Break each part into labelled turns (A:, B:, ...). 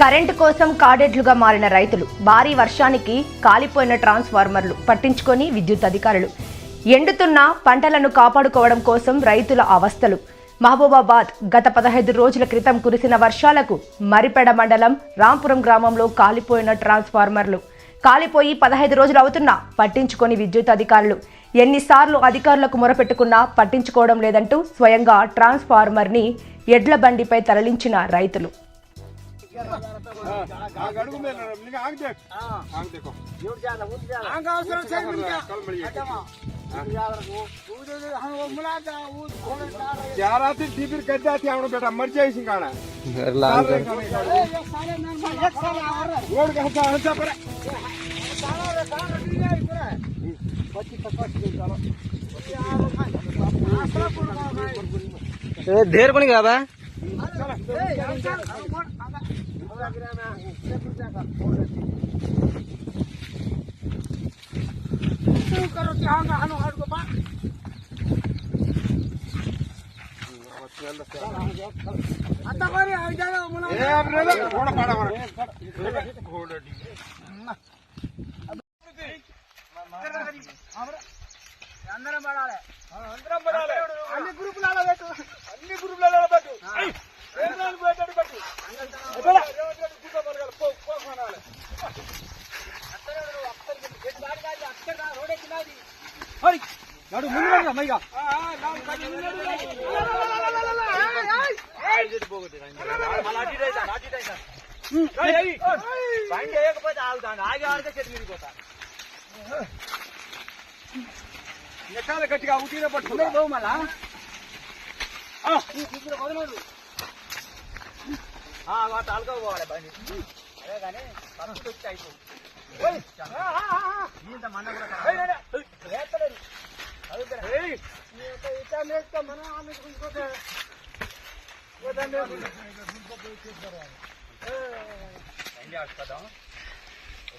A: Current కోసం కాడెడ్లుగా మారిన రైతులు భారీ వర్షానికి కాలిపోయిన ట్రాన్స్ఫార్మర్లు పట్టించుకొని విద్యుత్ అధికారులు. ఎండుతున్న పంటలను కాపాడుకోవడం కోసం రైతుల అవస్థలు. మహబూబాబాద్ గత పదహైదు రోజుల క్రితం కురిసిన వర్షాలకు మరిపెడ మండలం రాంపురం గ్రామంలో కాలిపోయిన ట్రాన్స్ఫార్మర్లు. కాలిపోయి పదహైదు రోజులు అవుతున్నా పట్టించుకొని విద్యుత్ అధికారులు. ఎన్నిసార్లు అధికారులకు మొరపెట్టుకున్నా పట్టించుకోవడం లేదంటూ స్వయంగా ట్రాన్స్ఫార్మర్ని ఎడ్ల బండిపై తరలించిన రైతులు.
B: आग अड़गू में निका आग देख आग देखो आग अवसर से निका कल मिल चार आती थी फिर कह जाती हम बेटा શું કરો ત્યાં આનો હાડકો પા आता बरे
C: आई जा मला
B: ए आपल्याला घोडा पाडा बरं घोडा ठीक आहे अंदर बडाले अंदर बडाले आणि ग्रुपला लावतो నడు ముందు మైగా నెక్కాల గట్టిగా ఉట్టిన పట్టుకో మళ్ళా తాలుగా పోవాలి బండి అదే కానీ ఫస్ట్ వచ్చి అయిపోయి ఇంత మంద కూడా బండి ఆడుకోదాం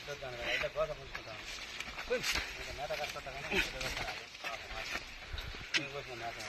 B: వద్దాను అయితే కోసం ఉంచుకుంటాం మేత కట్టుకుంటా కానీ మేత